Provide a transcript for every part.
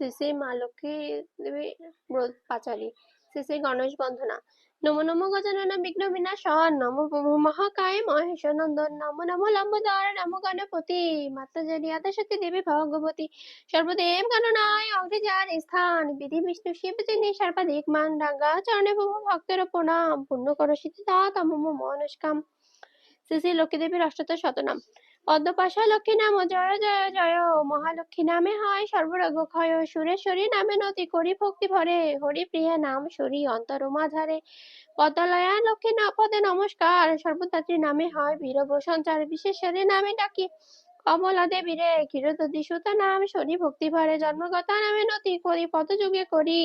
শ্রী শ্রী মা লক্ষ্মী দেবী ব্রত পাচারী শ্রী শ্রী গণেশ বন্দনা, নমো নমো গজানন বিঘ্ন বিনাশন নমো মহাকায় মহেশ নন্দন নমো নমো লম্বোদর, নমো গণপতি, মাতা জানি আদাসতী দেবী ভগবতী, সর্বদেব গণনায় অগ্রজার স্থান, বিধি বিষ্ণু শিব যিনি সর্বাধিক মান রাঙ্গা চরণে প্রভু ভক্তের প্রণাম পূর্ণ করো সিদ্ধি তম মনস্কাম শ্রী শ্রী লক্ষ্মী দেবীর অষ্টত শতনাম। পদ্মপাশা লক্ষ্মী নাম জয় জয় জয় মহালক্ষ্মী নামে হয়। সর্বরোগ ক্ষয় সুরেশ্বরী নামে নতি করি ভক্তি ভরে। হরি প্রিয়া নাম সরি অন্তর ধারে পদলয়া লক্ষ্মী না পদে নমস্কার। সর্বদাত্রী নামে হয় বীরব সঞ্চার বিশেষরে নামে ডাকি। কমলা দেবী রে ক্ষীরদী সুতা নাম শনি, ভক্তি ভরে জন্মগতা নামে নতি করি পদযুগে করি।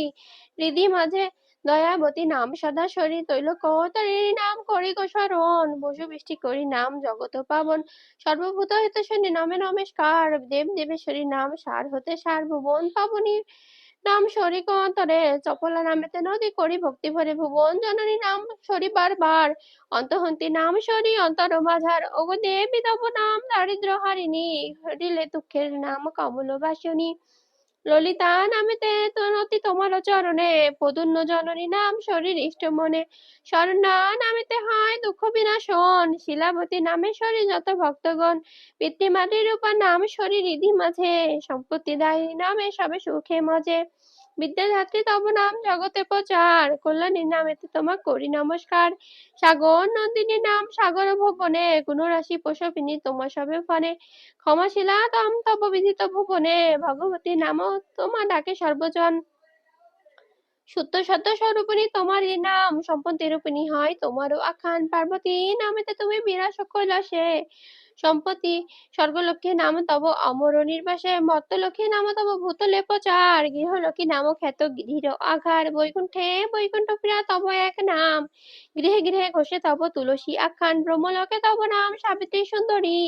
হৃদি মাঝে দয়াবতী নাম সদা শরী তৈল কৌতারিণী নাম করি গো স্মরণ। বসু বৃষ্টি করি নাম জগত পাবন। সর্বভূত হিতশনী নামে নমস্কার। দেব দেবেশ্বরী নাম সার হতে সার, ভুবন পাবনী নাম শরিক অন্তরে চপলা নামেতে নদী করি ভক্তি ভরে, ভুবন জননী নাম সরি বার। অন্তহন্তি নাম সরি অন্তর মাঝার ওগো দেবী তব নাম দারিদ্র হারিণী, হরিলে দুঃখের নাম কমল বাসনী। ললিতা নামেতে তনতি তোমার চরণে। পদুন্ন জননী নাম শরীর ইষ্ট মনে। শরণা নামেতে হয় দুঃখ বিনাশন। শিলাবতী নামে শরীর যত ভক্তগণ। পিতৃমাতৃ রূপা নাম শরীর ইধি মাঝে। সম্পত্তি দায়ী নামে সবে সুখে মজে। বিদ্যাধাত্রী তব নাম জগতে প্রচার, কল্যাণী নামেতে তোমার করি নমস্কার। সাগর নন্দিনী নাম সাগর ভুবনে, গুণরাশি প্রসবিনী তোমার সবে ফনে। ক্ষমাশীলা তম তব বিধিত ভুবনে, ভগবতী নাম তোমার ডাকে সর্বজন। সত্য সত্য স্বরূপিণী তোমারই নাম সম্পত্তি রূপিণী হয় তোমারও আখান পার্বতী নামেতে তুমি বিরাস কৈলাসে। সম্পত্তি স্বর্গলক্ষ্মী নাম তব অমর নির্বাসে মত্তলক্ষ্মী নাম তব ভূতলে প্রচার গৃহলক্ষ্মী নাম খ্যাত গৃহীর আঘার, বৈকুণ্ঠে বৈকুণ্ঠ প্রিয়া তব এক নাম। গৃহে গৃহে ঘোষে তব তুলসী আখ্যান, ব্রহ্মলোকে তব নাম সাবিত্রী সুন্দরী।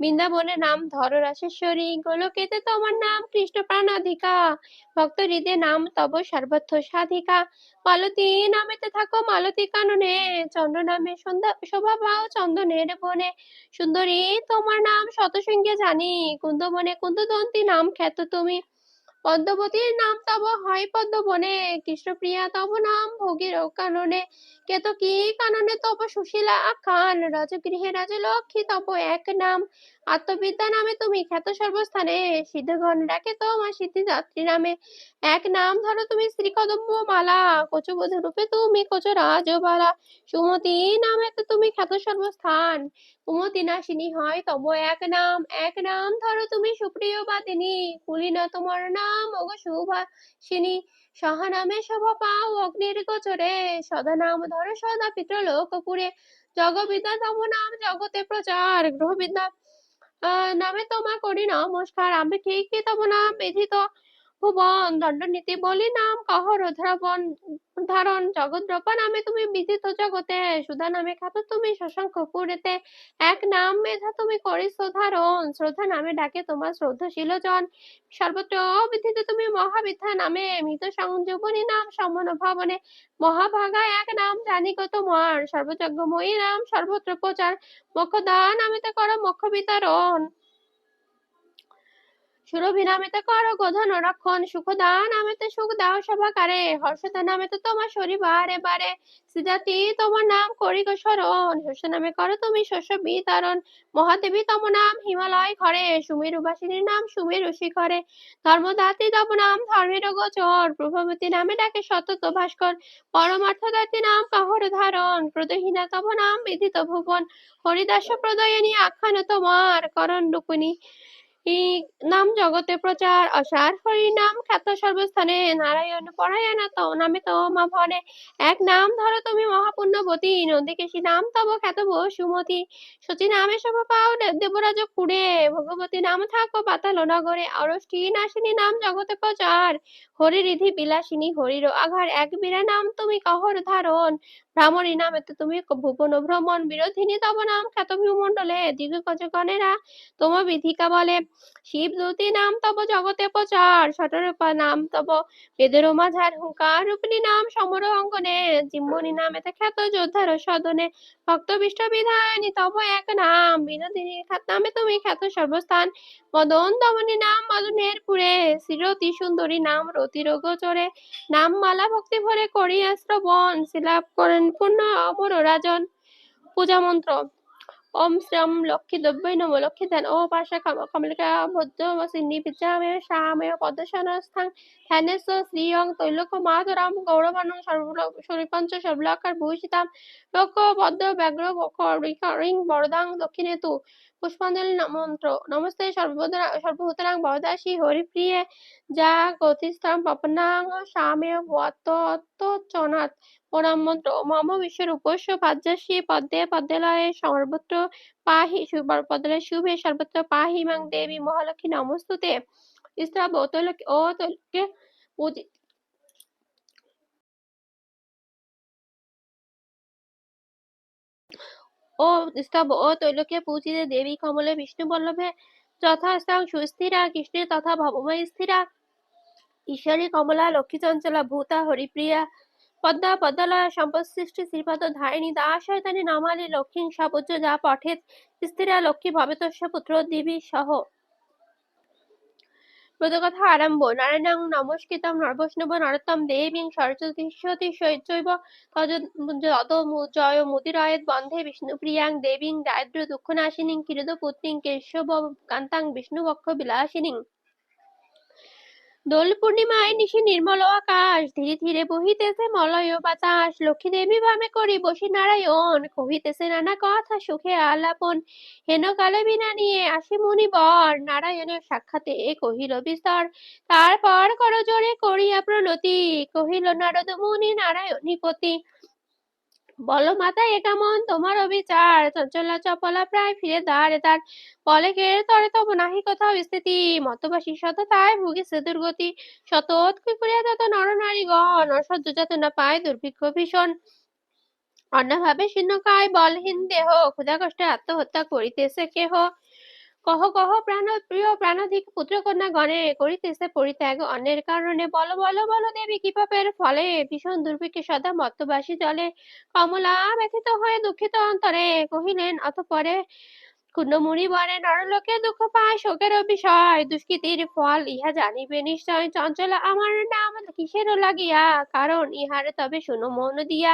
বৃন্দাবনে নাম ধর রাশেশ্বরী গোলকেতে তোমার নাম কৃষ্ণ প্রাণাধিকা ভক্ত হৃদে নাম তব সর্বত্র সাধিকা। মালতী নামেতে থাকো, মালতী কাননে চন্দ্র নামে শোভা পাও চন্দনের বনে। সুন্দরী, তোমার নাম শত সঙ্গে জানি কুন্দ কুন্দবনে কুন্দদন্তী নাম খ্যাত তুমি। পদ্মবতীর নাম তব হয় পদ্মবনে, কৃষ্ণপ্রিয়া তব নাম ভোগীর কাননে কেত কি কাননে তব সুশীলা আখ্যান, রাজগৃহে রাজলক্ষ্মী তব এক নাম। আত্মবিদ্যা নামে তুমি খ্যাত সর্বস্থানে, সিদ্ধগণ ডাকে তোমার সিদ্ধিদাত্রী নামে। এক নাম ধরো তুমি শ্রী কদম্ব মালা কচুবধূ রূপে তুমি কচ রাজবালা সুমতি নামে তো তুমি খ্যাত সর্বস্থান, কুমতি নাশিনী হয় তব এক নাম। এক নাম ধরো তুমি সুপ্রিয় বাদিনী কুলিনা তোমার নাম ওগ সুভাষিনী সহা নামে শোভা পাও অগ্নির গোচরে। সদা নাম ধরো, সদা পিতৃ লোকপুরে। জগবিদ্যা তম নাম জগতে প্রচার। গ্রহবিদ্যা নামে তোমা করি নমস্কার। আমি ঠিক তম নাম বিধিত। ভুবন দণ্ডনীতি বলি নাম কহর ধারণ ধারণ জগদ্রপা নামে তুমি বিদিত জগতে, সুধা নামে খ্যাত তুমি শশাঙ্ক পুরেতে। এক নাম মেধা তুমি করিস ধারণ, শ্রদ্ধা নামে ডাকে তোমার শ্রদ্ধাশীল জন। সর্বত্র বিধিত তুমি মহাবিদ্যা নামে, মৃত সংযোবনী নাম সমন ভবনে। মহাভাগা এক নাম জানি গো তোমার, সর্বযজ্ঞময়ী নাম সর্বত্র প্রচার। মোক্ষদা নামিতে করো মোক্ষ বিতরণ। সুরভি নামেতে করো গোধন রক্ষণ নামেতে সুখ দাও সভাকারে নামেতে তোমার শরী বারে বারে তোমার নাম করি নামে করো তুমি শস্য বিতরণ, মহাদেবী তম নাম হিমালয় ঘরে নাম ধর্মদাত্রী তব নাম ধর্মের গোচর, প্রভাবতী নামে ডাকে সতত ভাস্কর পরমার্থদাত্রী নাম কাহর ধারণ তব নাম বিদিত ভুবন, হরিদাস প্রদয়নী আখ্যান তোমার, করণ রূপিণী এই নাম জগতে প্রচার, অসার হরি নাম খ্যাত সর্বস্থানে, নারায়ণ পরায়ণ তো নামে তোমা ভনে এক নাম ধরো তুমি মহাপুণ্যবতী নন্দিকেশী নাম তব খ্যাত সুমতি। সচি নামে শোভা পাও দেবরাজ কুড়ে, ভগবতী নাম থাকো পাতাল নগরে। অরষ্টি নাশিনী নাম জগতে প্রচার হরি রিধি বিলাসিনী হরির আঘার। এক বীরা নাম তুমি কহর ধারণ ভ্রামরী নামেতে তুমি ভুবন ভ্রমণ বিরোধিনী তব নাম খ্যাত ভূমণ্ডলে দিগগজগণেরা তোম বিধিকা বলে, শিব দূতি নাম তব জগতে প্রচার শতরূপা নাম তব বেদের মাঝার হুঙ্কার রূপিণী নাম সমর অঙ্গনে জিম্মনি নামেতে খ্যাত যোদ্ধার সদনে। ভক্ত বিষ্ট বিধায়নী তব এক নাম, বিনোদিনী খ্যাত নামে তুমি খ্যাত সর্বস্থান। মদন দমনী নাম মদনের পুরে, শ্রীরতি সুন্দরী নাম রতি রোগচরে নাম মালা ভক্তি ভরে করিয়া শ্রবণ শিলাপ করেন পূর্ণ অমর রাজন পূজা মন্ত্র। ওম শ্রম লক্ষ্মী দ্রব্যই নম লক্ষ্মী ধ্যান। ও পাশা কমলিকা সিন্নি বিদ্যামে শামে পদ্মশানস্থান ধ্যানেশ শ্রীয়ং তৈলক মাধুরাম গৌরবানং সর্বপঞ্চ সর্বলাকার ভূষিতাম। লোক পদ্ম ব্যাঘ্র বরদাং দক্ষিণে তু। পুষ্পাঞ্জলি মন্ত্র। নমস্তে, সর্বভূতরা সর্বভূতরাং বরদাসী হরিপ্রিয়ে। যা গতিস্থান পপনাং শামে চনাথ প্রণাম মন্ত্র। মম বিশ্বের উপস্য পাজ্যাসী পদ্মে পদ্মেলয়ে সর্বত্র পাহি পদ্মে শুভে সর্বত্র পাহি মাং দেবী মহালক্ষ্মী নমস্তুতে। স্ত্রাব ও তৈলকে ও স্তব, ও তৈলকে পূজিতে দেবী কমলে বিষ্ণু বল্লভে যথাস্থাং সুস্থিরা, কৃষ্ণে তথা ভবময় স্থিরা। ঈশ্বরী কমলা, লক্ষ্মী চঞ্চলা, ভূতা, হরিপ্রিয়া, পদ্মা, পদ্মালয়া সম্পদ সৃষ্টি শ্রীপদ, ধারিণী নমালি নামালি, লক্ষ্মী, সবুজ, যা পঠেত, স্থিরা, লক্ষ্মী, ভবেতস্য, পুত্র, দেবী সহ। ব্রতকথা আরম্ভ নারায়ণাং নমস্কৃতম নরবৈষ্ণব নরোত্তম দেবীং সরস্বতী চৈব তত জয় মুদিরয়েত বন্ধে বিষ্ণুপ্রিয়াং দেবীং দারিদ্র দুঃখনাশিনীং কিরদ পুত্রিং কেশব কান্তাং বিষ্ণুবক্ষ বিলাসিনীং দোল পূর্ণিমায় নিশি নির্মল আকাশ, ধীরে ধীরে বহিতেছে মলয় বাতাস। লক্ষ্মী দেবী ভামে করি বসি নারায়ণ, কহিতেছে নানা কথা সুখে আলাপন। হেন কালে বিনা নিয়ে আসি মুনি বর নারায়ণের সাক্ষাতে কহিল বিস্তর। তারপর কর জোরে করিয়া প্রণতি, কহিল, নারদ মুনি নারায়ণী পতি বলো মাতা, এ কেমন? তোমার অবিচার। চঞ্চলা চপলা প্রায় ফিরে দাঁড়ে তার বলে, কে তরে তব নাহি কোথাও স্থিতি। মতবাসী সততায় ভুগিছে দুর্গতি। শত করিয়া তত নর নারীগণ। অসহ্য যাতনা পায় দুর্ভিক্ষ ভীষণ। অন্যভাবে শীর্ণকায় বলহীন দেহ। ক্ষুধা কষ্টে আত্মহত্যা করিতেছে কেহ। কহ কহ প্রাণ প্রিয় প্রাণাধিক পুত্র কন্যা গণে করিতেছে পরিত্যাগ। অন্যের কারণে বল বল বল দেবী কি পাপের ফলে ভীষণ দুর্ভিক্ষে সদা মত্তবাসী জলে। কমলা ব্যথিত হয়ে দুঃখিত অন্তরে কহিলেন, অতপরে কুণ্ডমুড়ি বরে নরলোকে দুঃখ পায় শোকের বিষয় দুষ্কৃতির ফল ইহা জানিবে নিশ্চয়। চঞ্চলা, আমার নাম কিসের লাগিয়া? কারণ ইহার তবে শুনো মন দিয়া।